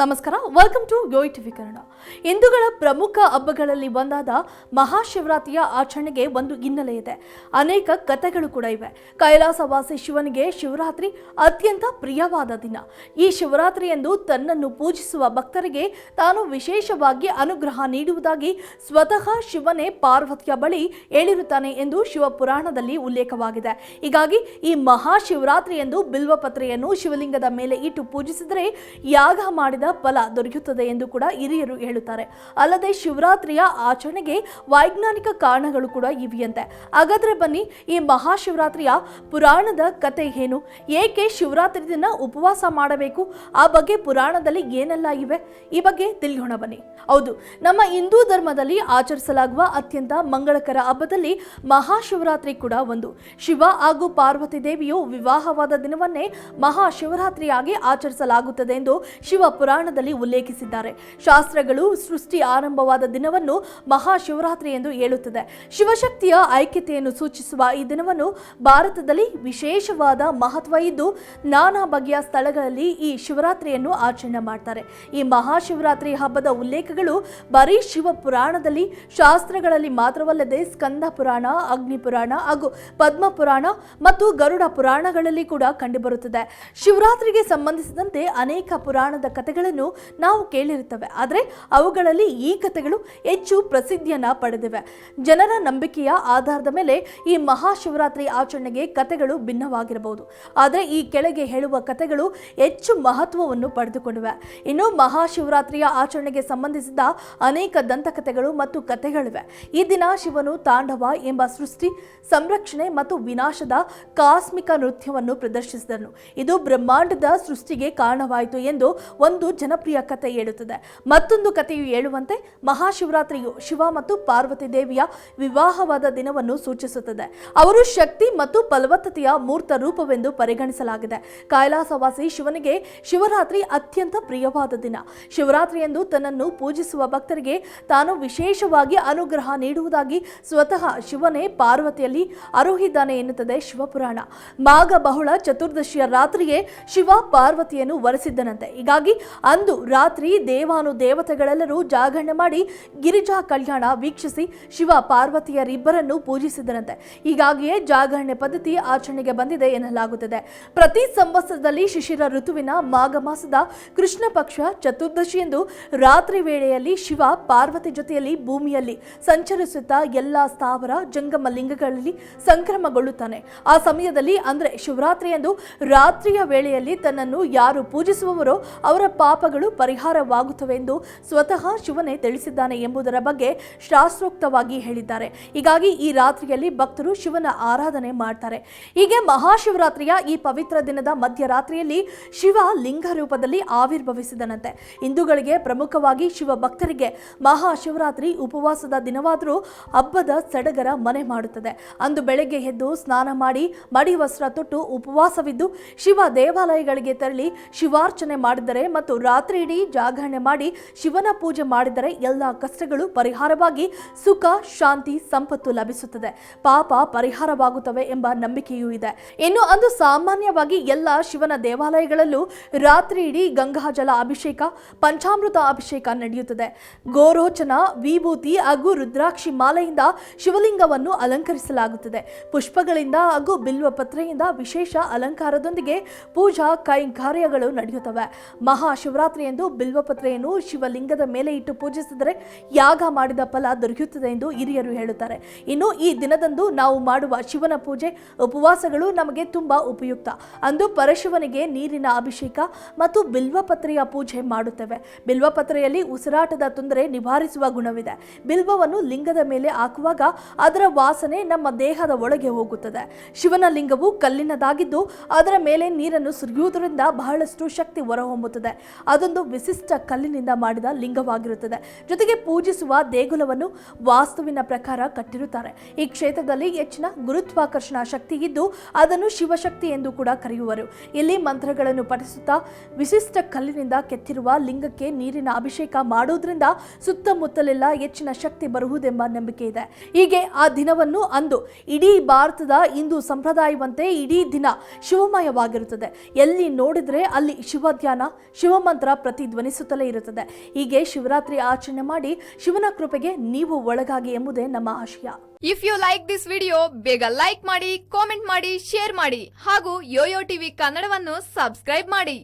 ನಮಸ್ಕಾರ welcome to ಯೋಯ್ TV ಹಿಂದೂಗಳ ಪ್ರಮುಖ ಹಬ್ಬಗಳಲ್ಲಿ ಒಂದಾದ ಮಹಾಶಿವರಾತ್ರಿಯ ಆಚರಣೆಗೆ ಒಂದು ಹಿನ್ನೆಲೆ ಇದೆ. ಅನೇಕ ಕಥೆಗಳು ಕೂಡ ಇವೆ. ಕೈಲಾಸವಾಸಿ ಶಿವನಿಗೆ ಶಿವರಾತ್ರಿ ಅತ್ಯಂತ ಪ್ರಿಯವಾದ ದಿನ. ಈ ಶಿವರಾತ್ರಿಯಂದು ತನ್ನನ್ನು ಪೂಜಿಸುವ ಭಕ್ತರಿಗೆ ತಾನು ವಿಶೇಷವಾಗಿ ಅನುಗ್ರಹ ನೀಡುವುದಾಗಿ ಸ್ವತಃ ಶಿವನೇ ಪಾರ್ವತಿಯ ಬಳಿ ಹೇಳಿರುತ್ತಾನೆ ಎಂದು ಶಿವಪುರಾಣದಲ್ಲಿ ಉಲ್ಲೇಖವಾಗಿದೆ. ಹೀಗಾಗಿ ಈ ಮಹಾಶಿವರಾತ್ರಿಯಂದು ಬಿಲ್ವಪತ್ರೆಯನ್ನು ಶಿವಲಿಂಗದ ಮೇಲೆ ಇಟ್ಟು ಪೂಜಿಸಿದರೆ ಯಾಗ ಮಾಡಿದ ಫಲ ದೊರೆಯುತ್ತದೆ ಎಂದು ಕೂಡ ಹಿರಿಯರು ಹೇಳುತ್ತಾರೆ. ಅಲ್ಲದೆ ಶಿವರಾತ್ರಿಯ ಆಚರಣೆಗೆ ವೈಜ್ಞಾನಿಕ ಕಾರಣಗಳು ಕೂಡ ಇವೆಯಂತೆ. ಹಾಗಾದ್ರೆ ಬನ್ನಿ, ಈ ಮಹಾಶಿವರಾತ್ರಿಯ ಪುರಾಣದ ಕತೆ ಏನು? ಏಕೆ ಶಿವರಾತ್ರಿ ದಿನ ಉಪವಾಸ ಮಾಡಬೇಕು? ಆ ಬಗ್ಗೆ ಪುರಾಣದಲ್ಲಿ ಏನೆಲ್ಲ ಇವೆ? ಈ ಬಗ್ಗೆ ತಿಳಿಯೋಣ ಬನ್ನಿ. ಹೌದು, ನಮ್ಮ ಹಿಂದೂ ಧರ್ಮದಲ್ಲಿ ಆಚರಿಸಲಾಗುವ ಅತ್ಯಂತ ಮಂಗಳಕರ ಹಬ್ಬದಲ್ಲಿ ಮಹಾಶಿವರಾತ್ರಿ ಕೂಡ ಒಂದು. ಶಿವ ಹಾಗೂ ಪಾರ್ವತಿ ದೇವಿಯು ವಿವಾಹವಾದ ದಿನವನ್ನೇ ಮಹಾಶಿವರಾತ್ರಿಯಾಗಿ ಆಚರಿಸಲಾಗುತ್ತದೆ ಎಂದು ಶಿವ ಪುರಾಣದಲ್ಲಿ ಉಲ್ಲೇಖಿಸಿದ್ದಾರೆ. ಶಾಸ್ತ್ರಗಳು ಸೃಷ್ಟಿ ಆರಂಭವಾದ ದಿನವನ್ನು ಮಹಾಶಿವರಾತ್ರಿ ಎಂದು ಹೇಳುತ್ತದೆ. ಶಿವಶಕ್ತಿಯ ಐಕ್ಯತೆಯನ್ನು ಸೂಚಿಸುವ ಈ ದಿನವನ್ನು ಭಾರತದಲ್ಲಿ ವಿಶೇಷವಾದ ಮಹತ್ವ ಇದ್ದು, ನಾನಾ ಬಗೆಯ ಸ್ಥಳಗಳಲ್ಲಿ ಈ ಶಿವರಾತ್ರಿಯನ್ನು ಆಚರಣೆ ಮಾಡ್ತಾರೆ. ಈ ಮಹಾಶಿವರಾತ್ರಿ ಹಬ್ಬದ ಉಲ್ಲೇಖಗಳು ಬರೀ ಶಿವ ಪುರಾಣದಲ್ಲಿ ಶಾಸ್ತ್ರಗಳಲ್ಲಿ ಮಾತ್ರವಲ್ಲದೆ ಸ್ಕಂದ ಪುರಾಣ, ಅಗ್ನಿ ಪುರಾಣ ಹಾಗೂ ಪದ್ಮ ಪುರಾಣ ಮತ್ತು ಗರುಡ ಪುರಾಣಗಳಲ್ಲಿ ಕೂಡ ಕಂಡುಬರುತ್ತದೆ. ಶಿವರಾತ್ರಿಗೆ ಸಂಬಂಧಿಸಿದಂತೆ ಅನೇಕ ಪುರಾಣದ ಕಥೆಗಳನ್ನು ನಾವು ಕೇಳಿರುತ್ತವೆ. ಆದರೆ ಅವುಗಳಲ್ಲಿ ಈ ಕಥೆಗಳು ಹೆಚ್ಚು ಪ್ರಸಿದ್ಧಿಯನ್ನ ಪಡೆದಿವೆ. ಜನರ ನಂಬಿಕೆಯ ಆಧಾರದ ಮೇಲೆ ಈ ಮಹಾಶಿವರಾತ್ರಿ ಆಚರಣೆಗೆ ಕಥೆಗಳು ಭಿನ್ನವಾಗಿರಬಹುದು. ಆದರೆ ಈ ಕೆಳಗೆ ಹೇಳುವ ಕಥೆಗಳು ಹೆಚ್ಚು ಮಹತ್ವವನ್ನು ಪಡೆದುಕೊಂಡಿವೆ. ಇನ್ನು ಮಹಾಶಿವರಾತ್ರಿಯ ಆಚರಣೆಗೆ ಸಂಬಂಧಿಸಿದ ಅನೇಕ ದಂತಕಥೆಗಳು ಮತ್ತು ಕಥೆಗಳಿವೆ. ಈ ದಿನ ಶಿವನು ತಾಂಡವ ಎಂಬ ಸೃಷ್ಟಿ, ಸಂರಕ್ಷಣೆ ಮತ್ತು ವಿನಾಶದ ಕಾಸ್ಮಿಕ ನೃತ್ಯವನ್ನು ಪ್ರದರ್ಶಿಸಿದನು. ಇದು ಬ್ರಹ್ಮಾಂಡದ ಸೃಷ್ಟಿಗೆ ಕಾರಣವಾಯಿತು ಎಂದು ಒಂದು ಜನಪ್ರಿಯ ಕಥೆ ಹೇಳುತ್ತದೆ. ಮತ್ತೊಂದು ಕಥೆಯು ಹೇಳುವಂತೆ ಮಹಾಶಿವರಾತ್ರಿಯು ಶಿವ ಮತ್ತು ಪಾರ್ವತಿ ದೇವಿಯ ವಿವಾಹವಾದ ದಿನವನ್ನು ಸೂಚಿಸುತ್ತದೆ. ಅವರು ಶಕ್ತಿ ಮತ್ತು ಫಲವತ್ತತೆಯ ಮೂರ್ತ ರೂಪವೆಂದು ಪರಿಗಣಿಸಲಾಗಿದೆ. ಕೈಲಾಸವಾಸಿ ಶಿವನಿಗೆ ಶಿವರಾತ್ರಿ ಅತ್ಯಂತ ಪ್ರಿಯವಾದ ದಿನ. ಶಿವರಾತ್ರಿಯಂದು ತನ್ನನ್ನು ಪೂಜಿಸುವ ಭಕ್ತರಿಗೆ ತಾನು ವಿಶೇಷವಾಗಿ ಅನುಗ್ರಹ ನೀಡುವುದಾಗಿ ಸ್ವತಃ ಶಿವನೇ ಪಾರ್ವತಿಯಲ್ಲಿ ಅರುಹಿದ್ದಾನೆ ಎನ್ನುತ್ತದೆ ಶಿವಪುರಾಣ. ಮಾಘ ಬಹುಳ ಚತುರ್ದಶಿಯ ರಾತ್ರಿಯೇ ಶಿವ ಪಾರ್ವತಿಯನ್ನು ವರೆಸಿದ್ದನಂತೆ. ಹೀಗಾಗಿ ಅಂದು ರಾತ್ರಿ ದೇವಾನು ದೇವತೆಗಳೆಲ್ಲರೂ ಜಾಗರಣೆ ಮಾಡಿ ಗಿರಿಜಾ ಕಲ್ಯಾಣ ವೀಕ್ಷಿಸಿ ಶಿವ ಪಾರ್ವತಿಯರಿಬ್ಬರನ್ನು ಪೂಜಿಸಿದರಂತೆ. ಹೀಗಾಗಿಯೇ ಜಾಗರಣೆ ಪದ್ಧತಿ ಆಚರಣೆಗೆ ಬಂದಿದೆ ಎನ್ನಲಾಗುತ್ತದೆ. ಪ್ರತಿ ಸಂವತ್ಸರದಲ್ಲಿ ಶಿಶಿರ ಋತುವಿನ ಮಾಘ ಮಾಸದ ಕೃಷ್ಣ ಪಕ್ಷ ಚತುರ್ದಶಿಯಂದು ರಾತ್ರಿ ವೇಳೆಯಲ್ಲಿ ಶಿವ ಪಾರ್ವತಿ ಜೊತೆಯಲ್ಲಿ ಭೂಮಿಯಲ್ಲಿ ಸಂಚರಿಸುತ್ತಾ ಎಲ್ಲ ಸ್ಥಾವರ ಜಂಗಮ ಲಿಂಗಗಳಲ್ಲಿ ಸಂಕ್ರಮಗೊಳ್ಳುತ್ತಾನೆ. ಆ ಸಮಯದಲ್ಲಿ ಅಂದ್ರೆ ಶಿವರಾತ್ರಿಯಂದು ರಾತ್ರಿಯ ವೇಳೆಯಲ್ಲಿ ತನ್ನನ್ನು ಯಾರು ಪೂಜಿಸುವವರೋ ಅವರ ಪಾಪಗಳು ಪರಿಹಾರವಾಗುತ್ತವೆ ಎಂದು ಸ್ವತಃ ಶಿವನೇ ತಿಳಿಸಿದ್ದಾನೆ ಎಂಬುದರ ಬಗ್ಗೆ ಶಾಸ್ತ್ರೋಕ್ತವಾಗಿ ಹೇಳಿದ್ದಾರೆ. ಹೀಗಾಗಿ ಈ ರಾತ್ರಿಯಲ್ಲಿ ಭಕ್ತರು ಶಿವನ ಆರಾಧನೆ ಮಾಡ್ತಾರೆ. ಹೀಗೆ ಮಹಾಶಿವರಾತ್ರಿಯ ಈ ಪವಿತ್ರ ದಿನದ ಮಧ್ಯರಾತ್ರಿಯಲ್ಲಿ ಶಿವ ಲಿಂಗ ರೂಪದಲ್ಲಿ ಆವಿರ್ಭವಿಸಿದನಂತೆ. ಹಿಂದೂಗಳಿಗೆ ಪ್ರಮುಖವಾಗಿ ಶಿವ ಭಕ್ತರಿಗೆ ಮಹಾಶಿವರಾತ್ರಿ ಉಪವಾಸದ ದಿನವಾದರೂ ಹಬ್ಬದ ಸಡಗರ ಮನೆ ಮಾಡುತ್ತದೆ. ಅಂದು ಬೆಳಗ್ಗೆ ಎದ್ದು ಸ್ನಾನ ಮಾಡಿ, ಮಡಿ ವಸ್ತ್ರ ತೊಟ್ಟು ಉಪವಾಸವಿದ್ದು ಶಿವ ದೇವಾಲಯಗಳಿಗೆ ತೆರಳಿ ಶಿವಾರ್ಚನೆ ಮಾಡಿದರೆ ಮತ್ತು ರಾತ್ರಿ ಇಡೀ ಜಾಗರಣೆ ಮಾಡಿ ಶಿವನ ಪೂಜೆ ಮಾಡಿದರೆ ಎಲ್ಲ ಕಷ್ಟಗಳು ಪರಿಹಾರವಾಗಿ ಸುಖ, ಶಾಂತಿ, ಸಂಪತ್ತು ಲಭಿಸುತ್ತದೆ. ಪಾಪ ಪರಿಹಾರವಾಗುತ್ತವೆ ಎಂಬ ನಂಬಿಕೆಯೂ ಇದೆ. ಇನ್ನು ಅಂದು ಸಾಮಾನ್ಯವಾಗಿ ಎಲ್ಲ ಶಿವನ ದೇವಾಲಯಗಳಲ್ಲೂ ರಾತ್ರಿ ಇಡೀ ಗಂಗಾಜಲ ಅಭಿಷೇಕ, ಪಂಚಾಮೃತ ಅಭಿಷೇಕ ನಡೆಯುತ್ತದೆ. ಗೋರೋಚನ, ವಿಭೂತಿ ಹಾಗೂ ರುದ್ರಾಕ್ಷಿ ಮಾಲೆಯಿಂದ ಶಿವಲಿಂಗವನ್ನು ಅಲಂಕರಿಸಲಾಗುತ್ತದೆ. ಪುಷ್ಪಗಳಿಂದ ಹಾಗೂ ಬಿಲ್ವ ಪತ್ರೆಯಿಂದ ವಿಶೇಷ ಅಲಂಕಾರದೊಂದಿಗೆ ಪೂಜಾ ಕೈಂಕಾರ್ಯಗಳು ನಡೆಯುತ್ತವೆ. ಮಹಾಶಿವರಾತ್ರಿಯಂದು ಬಿಲ್ವಪತ್ರೆಯನ್ನು ಶಿವಲಿಂಗದ ಮೇಲೆ ಇಟ್ಟು ಪೂಜಿಸಿದರೆ ಯಾಗ ಮಾಡಿದ ಫಲ ದೊರೆಯುತ್ತದೆ ಎಂದು ಹಿರಿಯರು ಹೇಳುತ್ತಾರೆ. ಇನ್ನು ಈ ದಿನದಂದು ನಾವು ಮಾಡುವ ಶಿವನ ಪೂಜೆ, ಉಪವಾಸಗಳು ನಮಗೆ ತುಂಬಾ ಉಪಯುಕ್ತ. ಅಂದು ಪರಶಿವನಿಗೆ ನೀರಿನ ಅಭಿಷೇಕ ಮತ್ತು ಬಿಲ್ವಪತ್ರೆಯ ಪೂಜೆ ಮಾಡುತ್ತೇವೆ. ಬಿಲ್ವಪತ್ರೆಯಲ್ಲಿ ಉಸಿರಾಟದ ತೊಂದರೆ ನಿವಾರಿಸುವ ಗುಣವಿದೆ. ಬಿಲ್ವವನ್ನು ಲಿಂಗದ ಮೇಲೆ ಹಾಕುವಾಗ ಅದರ ವಾಸನೆ ನಮ್ಮ ದೇಹದ ಒಳಗೆ ಹೋಗುತ್ತದೆ. ಶಿವನ ಲಿಂಗವು ಕಲ್ಲಿನದಾಗಿದ್ದು ಅದರ ಮೇಲೆ ನೀರನ್ನು ಸುರಿಯುವುದರಿಂದ ಬಹಳಷ್ಟು ಶಕ್ತಿ ಹೊರಹೊಮ್ಮುತ್ತದೆ. ಅದೊಂದು ವಿಶಿಷ್ಟ ಕಲ್ಲಿನಿಂದ ಮಾಡಿದ ಲಿಂಗವಾಗಿರುತ್ತದೆ. ಜೊತೆಗೆ ಪೂಜಿಸುವ ದೇಗುಲವನ್ನು ವಾಸ್ತುವಿನ ಪ್ರಕಾರ ಕಟ್ಟಿರುತ್ತಾರೆ. ಈ ಕ್ಷೇತ್ರದಲ್ಲಿ ಹೆಚ್ಚಿನ ಗುರುತ್ವಾಕರ್ಷಣ ಶಕ್ತಿ ಇದ್ದು, ಅದನ್ನು ಶಿವಶಕ್ತಿ ಎಂದು ಕೂಡ ಕರೆಯುವರು. ಇಲ್ಲಿ ಮಂತ್ರಗಳನ್ನು ಪಠಿಸುತ್ತಾ ವಿಶಿಷ್ಟ ಕಲ್ಲಿನಿಂದ ಕೆತ್ತಿರುವ ಲಿಂಗಕ್ಕೆ ನೀರಿನ ಅಭಿಷೇಕ ಮಾಡುವುದರಿಂದ ಸುತ್ತಮುತ್ತಲೆಲ್ಲ ಹೆಚ್ಚಿನ ಶಕ್ತಿ ಬರುವುದೆಂಬ ನಂಬಿಕೆ ಇದೆ. ಹೀಗೆ ಆ ದಿನವನ್ನು ಅಂದು ಇಡೀ ಭಾರತದ ಹಿಂದೂ ಸಂಪ್ರದಾಯವಂತೆ ಇಡೀ ದಿನ ಶಿವಮಯವಾಗಿರುತ್ತದೆ. ಎಲ್ಲಿ ನೋಡಿದ್ರೆ ಅಲ್ಲಿ ಶಿವ ಧ್ಯಾನ ಶಿವ ಮಂತ್ರ ಪ್ರತಿಧ್ವನಿಸುತ್ತಲೇ ಇರುತ್ತದೆ. ಹೀಗೆ ಶಿವರಾತ್ರಿ ಆಚರಣೆ ಮಾಡಿ ಶಿವನ ಕೃಪೆಗೆ ನೀವು ಒಳಗಾಗಿ ಎಂಬುದೇ ನಮ್ಮ ಆಶಯ. If you like this video ಬೇಗ ಲೈಕ್ ಮಾಡಿ ಕಾಮೆಂಟ್ ಮಾಡಿ ಶೇರ್ ಮಾಡಿ ಹಾಗೂ ಯೋಯೋ ಟಿವಿ ಕನ್ನಡವನ್ನು ಸಬ್ಸ್ಕ್ರೈಬ್ ಮಾಡಿ.